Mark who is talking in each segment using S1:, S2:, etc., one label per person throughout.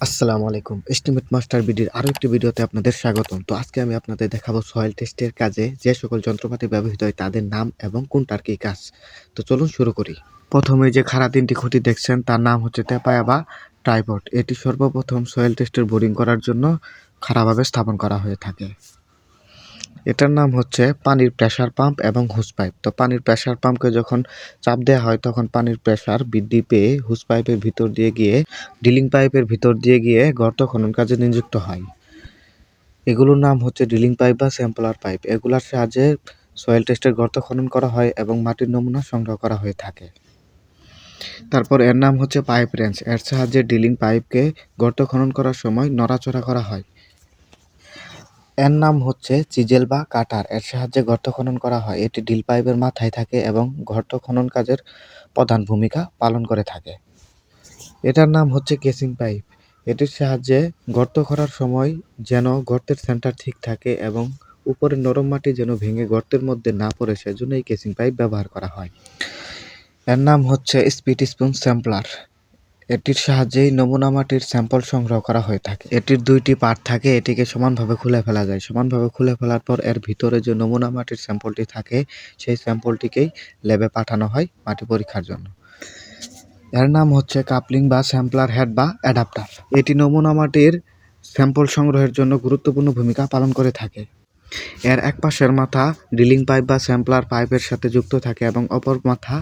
S1: আসসালামু আলাইকুম। Estimate master বিডির আরও একটি ভিডিওতে আপনাদের স্বাগতম। তো আজকে আমি আপনাদের দেখাবো সয়েল টেস্টের কাজে যে সকল যন্ত্রপাতি ব্যবহৃত হয়, তাদের নাম এবং কোনটার কী কাজ। তো চলুন শুরু করি। প্রথমে যে খাড়া তিনটি খুঁটি দেখছেন, তার নাম হচ্ছে তেপায়া বা ট্রাইপড এটি সর্বপ্রথম সয়েল টেস্টের বোরিং করার জন্য খাড়াভাবে স্থাপন করা হয়ে থাকে। এটার নাম হচ্ছে পানির প্রেসার পাম্প এবং হুস পাইপ। তো পানির প্রেসার পাম্পকে যখন চাপ দেওয়া হয়, তখন পানির প্রেসার বৃদ্ধি পেয়ে হুস পাইপের ভিতর দিয়ে গিয়ে, ড্রিলিং পাইপের ভিতর দিয়ে গিয়ে গর্ত খনন কাজে নিযুক্ত হয়। এগুলোর নাম হচ্ছে ড্রিলিং পাইপ বা স্যাম্পলার পাইপ। এগুলোর সাহায্যে সয়েল টেস্টের গর্ত খনন করা হয় এবং মাটির নমুনা সংগ্রহ করা হয়ে থাকে। তারপর এর নাম হচ্ছে পাইপ রেঞ্জ এর সাহায্যে ড্রিলিং পাইপকে গর্ত খনন করার সময় নড়াচড়া করা হয়। এর নাম হচ্ছে চিজেল বা কাটার। এর সাহায্যে গর্ত খনন করা হয়। এটি ড্রিল পাইপের মাথায় থাকে এবং গর্ত খনন কাজের প্রধান ভূমিকা পালন করে থাকে। এটার নাম হচ্ছে কেসিং পাইপ। এটির সাহায্যে গর্ত করার সময় যেন গর্তের সেন্টার ঠিক থাকে এবং উপরে নরম মাটি যেন ভেঙে গর্তের মধ্যে না পড়ে, সেজন্য এই কেসিং পাইপ ব্যবহার করা হয়। এর নাম হচ্ছে স্পিড স্পুন স্যাম্পলার। এটির সাহায্যেই নমুনা মাটির স্যাম্পল সংগ্রহ করা হয়ে থাকে। এটির দুইটি পার্ট থাকে, এটিকে সমানভাবে খুলে ফেলা যায়। সমানভাবে খুলে ফেলার পর এর ভিতরে যে নমুনা মাটির স্যাম্পলটি থাকে, সেই স্যাম্পলটিকেই ল্যাবে পাঠানো হয় মাটি পরীক্ষার জন্য। এর নাম হচ্ছে কাপলিং বা স্যাম্পলার হেড বা অ্যাডাপ্টার। এটি নমুনা মাটির স্যাম্পল সংগ্রহের জন্য গুরুত্বপূর্ণ ভূমিকা পালন করে থাকে। এর এক পাশের মাথা ড্রিলিং পাইপ বা স্যাম্পলার পাইপের সাথে যুক্ত থাকে এবং অপর মাথা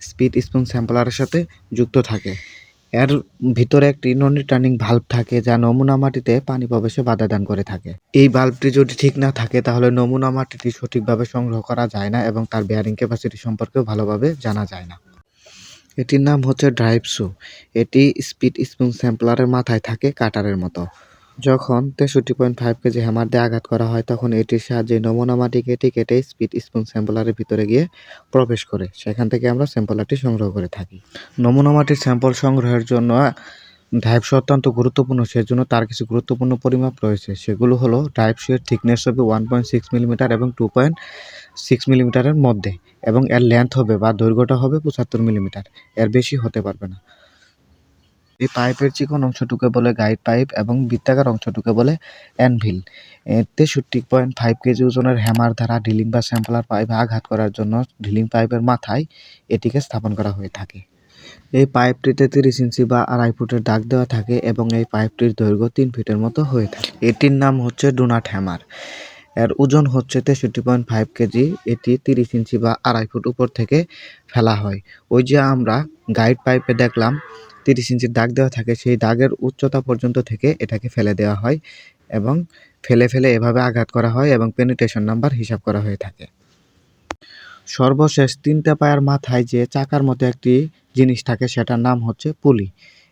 S1: স্পিড স্পুন স্যাম্পলারের সাথে যুক্ত থাকে। এর ভিতরে একটি নন রিটার্নিং ভাল্ব থাকে যা নমুনা মাটিতে পানি প্রবেশে বাধা দান করে থাকে। এই ভাল্বটি যদি ঠিক না থাকে, তাহলে নমুনা মাটিটি সঠিকভাবে সংগ্রহ করা যায় না এবং তার বেয়ারিং ক্যাপাসিটি সম্পর্কেও ভালোভাবে জানা যায় না। এটির নাম হচ্ছে ড্রাইভ শু এটি স্পিড স্পুন স্যাম্পলারের মাথায় থাকে কাটারের মতো। যখন তেষট্টি পয়েন্ট ফাইভ কেজি হ্যামার দিয়ে আঘাত করা হয়, তখন এটির সাহায্যে নমুনা মাটি কেটে কেটে স্পিড স্পুন স্যাম্পলারের ভিতরে গিয়ে প্রবেশ করে। সেখান থেকে আমরা স্যাম্পলারটি সংগ্রহ করে থাকি। নমুনা মাটির স্যাম্পল সংগ্রহের জন্য ড্রাইভ শু অত্যন্ত গুরুত্বপূর্ণ, সেজন্য তার কিছু গুরুত্বপূর্ণ পরিমাপ রয়েছে। সেগুলো হলো ড্রাইভ শুয়ের থিকনেস হবে ওয়ান পয়েন্ট সিক্স মিলিমিটার এবং টু পয়েন্ট সিক্স মিলিমিটারের মধ্যে এবং এর লেন্থ হবে বা দৈর্ঘ্যটা হবে পঁচাত্তর মিলিমিটার এর বেশি হতে পারবে না। এই পাইপের চিকন অংশটুকে বলে গাইড পাইপ এবং বৃত্তাকার অংশটুকে বলে অ্যানভিল। তেষট্টি পয়েন্ট ফাইভ কেজি ওজনের হ্যামার দ্বারা ড্রিলিং বা স্যাম্পলার পাইপে আঘাত করার জন্য ড্রিলিং পাইপের মাথায় এটিকে স্থাপন করা হয়ে থাকে। এই পাইপটিতে তিরিশ ইঞ্চি বা আড়াই ফুটের দাগ দেওয়া থাকে এবং এই পাইপটির দৈর্ঘ্য তিন ফিটের মতো হয়ে থাকে। এটির নাম হচ্ছে ডোনাট হ্যামার। এর ওজন হচ্ছে তেষট্টি পয়েন্ট ফাইভ কেজি এটি তিরিশ ইঞ্চি বা আড়াই ফুট উপর থেকে ফেলা হয়। ওই যে আমরা গাইড পাইপে দেখলাম, তিরিশ ইঞ্চির দাগ দেওয়া থাকে, সেই দাগের উচ্চতা পর্যন্ত থেকে এটাকে ফেলে দেওয়া হয় এবং ফেলে ফেলে এভাবে আঘাত করা হয় এবং পেনিটেশন নাম্বার হিসাব করা হয়ে থাকে। সর্বশেষ তিনটে পায়ের মাথায় যে চাকার মতো একটি জিনিস থাকে, সেটার নাম হচ্ছে পুলি।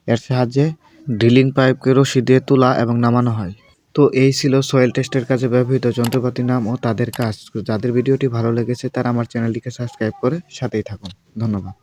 S1: এর সাহায্যে ড্রিলিং পাইপকে রশি দিয়ে তোলা এবং নামানো হয়। তো এই ছিল সয়েল টেস্টের কাজে ব্যবহৃত যন্ত্রপাতির নাম ও তাদের কাজ। যাদের ভিডিওটি ভালো লেগেছে তারা আমার চ্যানেলটিকে সাবস্ক্রাইব করে সাথেই থাকুন। ধন্যবাদ।